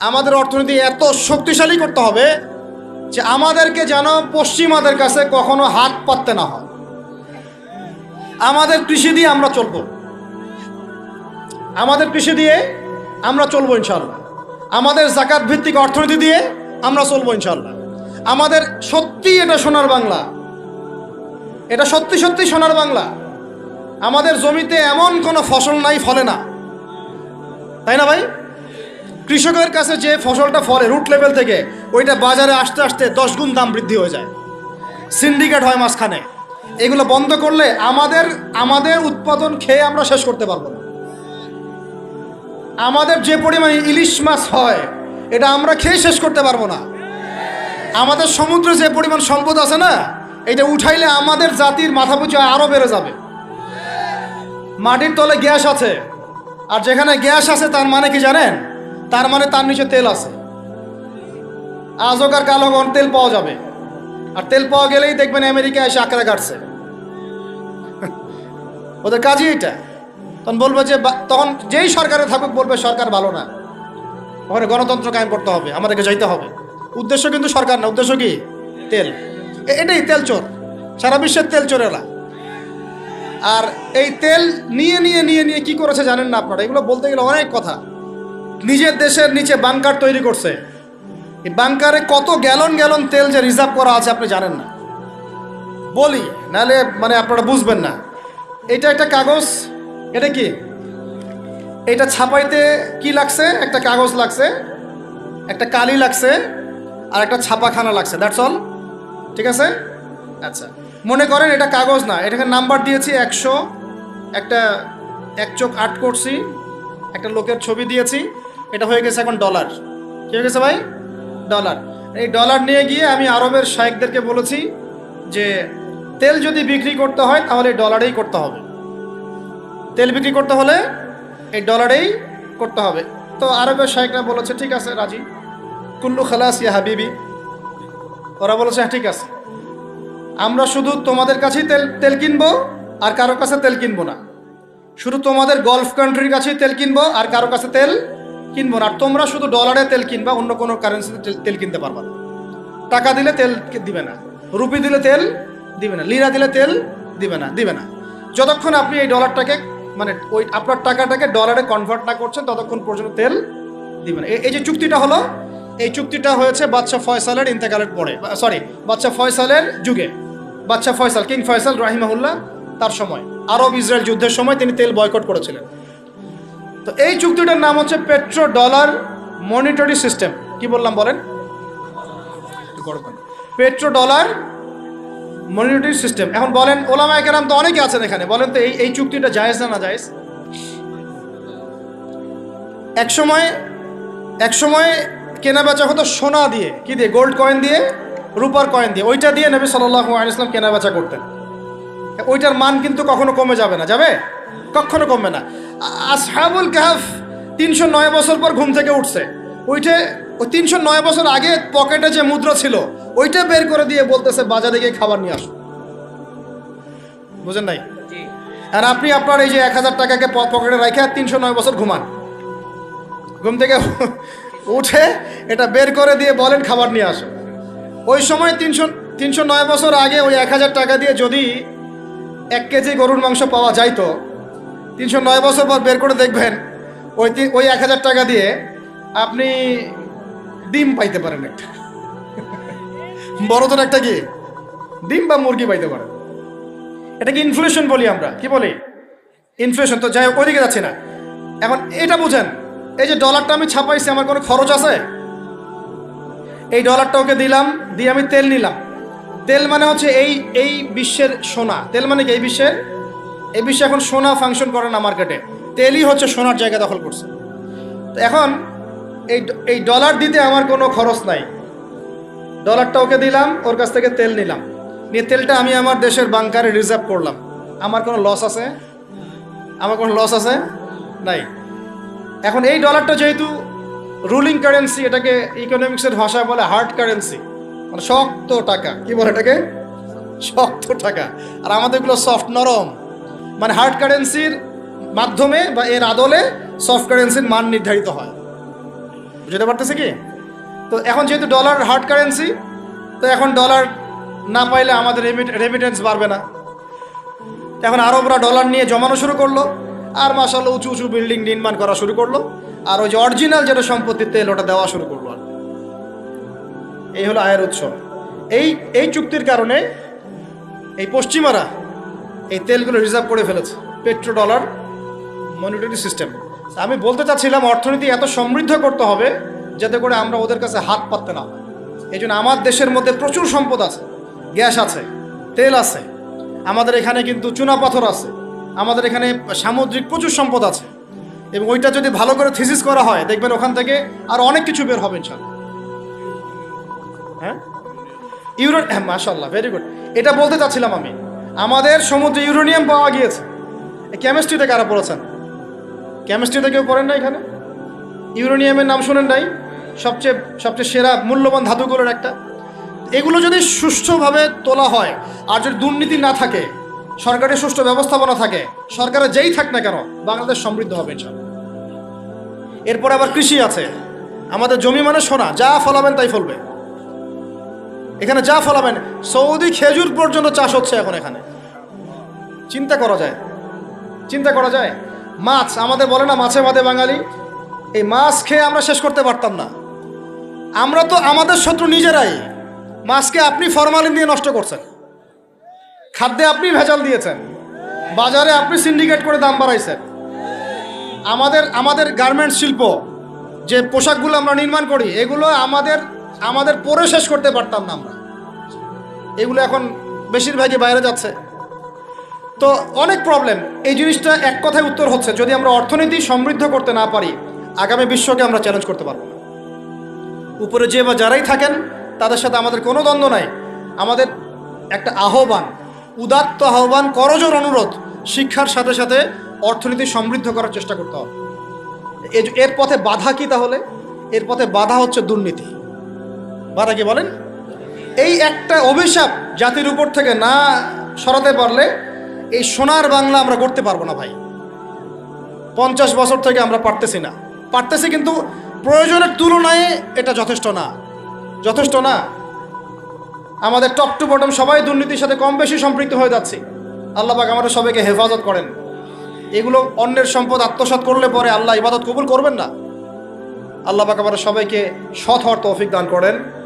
আমাদের অর্থনীতি এত শক্তিশালী করতে হবে যে আমাদেরকে যেন পশ্চিমাদের কাছে কখনো হাত পাততে না হয়। আমাদের কৃষি দিয়ে আমরা চলব। আমাদের কৃষি দিয়ে আমরা চলবো ইনশাল্লাহ আমাদের জাকাত ভিত্তিক অর্থনীতি দিয়ে আমরা চলবো ইনশাল্লাহ আমাদের সত্যি এটা সোনার বাংলা। এটা সত্যি সত্যি সোনার বাংলা। আমাদের জমিতে এমন কোনো ফসল নাই, ফলে না। তাই না ভাই? কৃষকের কাছে যে ফসলটা ফলে রুট লেভেল থেকে, ওইটা বাজারে আসতে আসতে দশ গুণ দাম বৃদ্ধি হয়ে যায়। সিন্ডিকেট হয় মাঝখানে। এগুলো বন্ধ করলে আমাদের আমাদের উৎপাদন খেয়ে আমরা শেষ করতে পারব না। আমাদের যে পরিমাণে ইলিশ মাছ হয়, এটা আমরা খেয়ে শেষ করতে পারব না। আমাদের সমুদ্রে যে পরিমাণ সম্পদ আছে না, এটা উঠাইলে আমাদের জাতির মাথা পুচু আরও বেড়ে যাবে। মাটির তলে গ্যাস আছে, আর যেখানে গ্যাস আছে তার মানে কি জানেন? তার মানে তার নিচে তেল আছে। আজকার কালো গন তেল পাওয়া যাবে। আর তেল পাওয়া গেলেই দেখবেন আমেরিকা এসে আঁকড়া কাটছে। ওদের কাজই এটা। তখন বলবে যে তখন যেই সরকারে থাকুক বলবে, সরকার ভালো না। ওখানে গণতন্ত্র কায়েম করতে হবে, আমাদেরকে যাইতে হবে। উদ্দেশ্য কিন্তু সরকার না, উদ্দেশ্য কি? তেল। এটাই তেল চোর। সারা বিশ্বের তেল চোরেরা। আর এই তেল নিয়ে নিয়ে নিয়ে নিয়ে কি করেছে জানেন না আপনারা? এগুলো বলতে গেলে অনেক কথা। নিজের দেশের নিচে বাংকার তৈরি করছে। এই বাংকারে কত গ্যালন গ্যালন তেল যে রিজার্ভ করা আছে আপনি জানেন না। বলি, নাহলে মানে আপনারা বুঝবেন না। এটা একটা কাগজ, এটা কি? এটা ছাপাইতে কি লাগছে? একটা কাগজ লাগছে, একটা কালি লাগছে, আর একটা ছাপাখানা লাগছে। দ্যাটস অল ঠিক আছে? আচ্ছা। মনে করেন এটা কাগজ না, এটাকে নাম্বার দিয়েছি একশো, একটা এক চোখ আট করছি, একটা লোকের ছবি দিয়েছি এটা হয়ে গেছে এখন ডলার কি হয়ে গেছে ভাই? ডলার এই ডলার নিয়ে গিয়ে আমি আরবের শায়েকদেরকে বলেছি যে, তেল যদি বিক্রি করতে হয় তাহলে ডলারেই করতে হবে। তেল বিক্রি করতে হলে এই ডলারেই করতে হবে। তো আরবের শায়েকরা বলেছে, ঠিক আছে, রাজি। কুল্লু খালাস ইয়া হাবিবি। ওরা বলেছে হ্যাঁ ঠিক আছে। আমরা শুধু তোমাদের কাছেই তেল তেল কিনবো আর কারও কাছে তেল কিনবো না। শুধু তোমাদের গলফ কান্ট্রির কাছেই তেল কিনবো আর কারও কাছে তেল কিনবো না। আর তোমরা শুধু ডলারে তেল কিনবা, অন্য কোনো কারেন্সিতে তেল- কিনতে পারবা না। টাকা দিলে তেল দিবে না। রুপি দিলে তেল দিবে না। লিরা দিলে তেল দিবে না দিবে না। যতক্ষণ আপনি এই ডলারটাকে মানে ওই আপনার টাকাটাকে ডলারে কনভার্ট না করছেন, ততক্ষণ পর্যন্ত তেল দিবে না। এই যে চুক্তিটা হলো, এই চুক্তিটা হয়েছে বাচ্চা ফয়সালের ইন্তেকালের পরে সরি বাচ্চা ফয়সালের যুগে। বাচ্চা ফয়সাল কিং ফয়সাল রাহিমাহুল্লাহ, তার সময়। আরব ইসরায়েল যুদ্ধের সময় তিনি তেল বয়কট করেছিলেন। তো এই চুক্তিটার নাম হচ্ছে পেট্রো ডলার মনিটরি সিস্টেম। কি বললাম বলেন? Petro dollar monetary system. এখন বলেন, ওলামা কেরাম তো অনেকে আছেন এখানে। বলেন তো, এই এই চুক্তিটা জায়েজ না না জায়েজ? এক সময় এক সময় কেনা বেচা হতো সোনা দিয়ে। কি দিয়ে? গোল্ড কয়েন দিয়ে, রূপার কয়েন দিয়ে। ওইটা দিয়ে নবী সাল্লাল্লাহু আলাইহি ইসলাম কেনা বেচা করতেন। ওইটার মান কিন্তু কখনো কমে যাবে না। যাবে? কখনো কমবে না। আসহাবুল কাহাফ তিনশো নয় বছর পর ঘুম থেকে উঠছে। ওইটা ওই তিনশো নয় বছর আগে পকেটে যে মুদ্রা ছিল ওইটা বের করে দিয়ে বলতেছে বাজারে গিয়ে খাবার নিয়ে আসো। বুঝেন নাই? আর আপনি আপনার এই যে এক হাজার টাকাকে পকেটে রেখে তিনশো নয় বছর ঘুমান। ঘুম থেকে উঠে এটা বের করে দিয়ে বলেন খাবার নিয়ে আসো। ওই সময় তিনশো তিনশো নয় বছর আগে ওই এক হাজার টাকা দিয়ে যদি এক কেজি গরুর মাংস পাওয়া যাইতো তিনশো নয় বছর পর বের করে দেখবেন, ওই ওই এক হাজার টাকা দিয়ে আপনি ডিম পাইতে পারেন একটা। বড়দের একটা কি? ডিম বা মুরগি পাইতে পারেন। এটাকে ইনফ্লেশন বলি আমরা। কি বলি? ইনফ্লেশন তো যাই হোক, ওইদিকে যাচ্ছি না। এখন এটা বুঝেন, এই যে ডলারটা আমি ছাপাইছি, আমার কোনো খরচ আছে? এই ডলারটা ওকে দিলাম, দিয়ে আমি তেল নিলাম। তেল মানে হচ্ছে এই এই বিশ্বের সোনা। তেল মানে কি? এই বিশ্বের এই বিশ্বে এখন সোনা ফাংশন করে না মার্কেটে। তেলই হচ্ছে সোনার জায়গা দখল করছে। তো এখন এই এই ডলার দিতে আমার কোনো খরচ নাই। ডলারটা ওকে দিলাম, ওর কাছ থেকে তেল নিলাম। নিয়ে তেলটা আমি আমার দেশের বাংকারে রিজার্ভ করলাম। আমার কোনো লস আছে? আমার কোনো লস আছে? নাই। এখন এই ডলারটা যেহেতু রুলিং কারেন্সি এটাকে ইকোনমিক্সের ভাষায় বলে হার্ড কারেন্সি মানে শক্ত টাকা। কি বলে এটাকে? শক্ত টাকা। আর আমাদেরগুলো সফট নরম। মানে হার্ড কারেন্সির মাধ্যমে বা এর আদলে সফট কারেন্সির মান নির্ধারিত হয়। বুঝতে পারতেছে কি? তো এখন যেহেতু ডলার হার্ড কারেন্সি তো এখন ডলার না পাইলে আমাদের রেমিটেন্স বাড়বে না। এখন আরবরা ডলার নিয়ে জমানো শুরু করল, আর মাসাল্লাহ উঁচু উঁচু বিল্ডিং নির্মাণ করা শুরু করল, আর ওই যে অরিজিনাল যেটা সম্পত্তি তেল, ওটা দেওয়া শুরু করল আর এই হলো আয়ের উৎস। এই এই চুক্তির কারণে এই পশ্চিমারা এই তেলগুলো রিজার্ভ করে ফেলেছে পেট্রো ডলার মনিটরি সিস্টেম আমি বলতে চাচ্ছিলাম, অর্থনীতি এত সমৃদ্ধ করতে হবে যাতে করে আমরা ওদের কাছে হাত পাততে না এই জন্য আমার দেশের মধ্যে প্রচুর সম্পদ আছে, গ্যাস আছে, তেল আছে, আমাদের এখানে কিন্তু চুনাপাথর আছে, আমাদের এখানে সামুদ্রিক প্রচুর সম্পদ আছে। এবং ওইটা যদি ভালো করে থিসিস করা হয়, দেখবেন ওখান থেকে আর অনেক কিছু বের হবে ইনশাল্লাহ। হ্যাঁ? ইউরো হ্যাঁ মাশাল্লাহ ভেরি গুড এটা বলতে চাচ্ছিলাম আমি আমাদের সমুদ্রে ইউরেনিয়াম পাওয়া গিয়েছে। কেমিস্ট্রিতে কারা পড়েছেন? কেমিস্ট্রিতে কেউ পড়েন না এখানে? ইউরেনিয়ামের নাম শোনেন নাই? সবচেয়ে সবচেয়ে সেরা মূল্যবান ধাতুগুলোর একটা। এগুলো যদি সুষ্ঠুভাবে তোলা হয়, আর যদি দুর্নীতি না থাকে, সরকারের সুষ্ঠু ব্যবস্থাপনা থাকে সরকারের যেই থাক না কেন, বাংলাদেশ সমৃদ্ধ হবে এরপরে আবার কৃষি আছে। আমাদের জমি মানে সোনা, যা ফলাবেন তাই ফলবে। এখানে যা ফলাবেন, সৌদি খেজুর পর্যন্ত চাষ হচ্ছে এখন এখানে। চিন্তা করা যায়। চিন্তা করা যায়। মাছ, আমাদের বলে না মাছে মাঝে বাঙালি। এই মাছ খেয়ে আমরা শেষ করতে পারতাম না। আমরা তো আমাদের শত্রু নিজেরাই। মাছকে আপনি ফরমালিন দিয়ে নষ্ট করছেন। খাদ্যে আপনি ভেজাল দিয়েছেন। বাজারে আপনি সিন্ডিকেট করে দাম বাড়াইছেন। আমাদের আমাদের গার্মেন্টস শিল্প, যে পোশাকগুলো আমরা নির্মাণ করি, এগুলো আমাদের আমাদের পরে শেষ করতে পারতাম না আমরা। এগুলো এখন বেশিরভাগই বাইরে যাচ্ছে। তো অনেক প্রবলেম এই জিনিসটা এক কথায় উত্তর হচ্ছে, যদি আমরা অর্থনীতি সমৃদ্ধ করতে না পারি, আগামী বিশ্বকে আমরা চ্যালেঞ্জ করতে পারব উপরে যে বা যারাই থাকেন, তাদের সাথে আমাদের কোনো দ্বন্দ্ব নাই। আমাদের একটা আহ্বান, উদাত্ত আহ্বান, করজোর অনুরোধ, শিক্ষার সাথে সাথে অর্থনীতি সমৃদ্ধ করার চেষ্টা করতে হবে। এর পথে বাধা কি তাহলে? এর পথে বাধা হচ্ছে দুর্নীতি। বাধা কি বলেন? এই একটা অভিশাপ জাতির উপর থেকে না সরাতে পারলে এই সোনার বাংলা আমরা করতে পারব না ভাই। পঞ্চাশ বছর থেকে আমরা পারতেছি না। পারতেছি কিন্তু প্রয়োজনের তুলনায় এটা যথেষ্ট না। যথেষ্ট না। আমাদের টপ টু বটম সবাই দুর্নীতির সাথে কম বেশি সম্পৃক্ত হয়ে যাচ্ছে। আল্লাহ পাক আমাদের সবাইকে হেফাজত করেন। এগুলো অন্যের সম্পদ আত্মসাৎ করলে পরে আল্লাহ ইবাদত কবুল করবেন না। আল্লাহ পাক আমাদের সবাইকে সৎ হওয়ার তৌফিক দান করেন।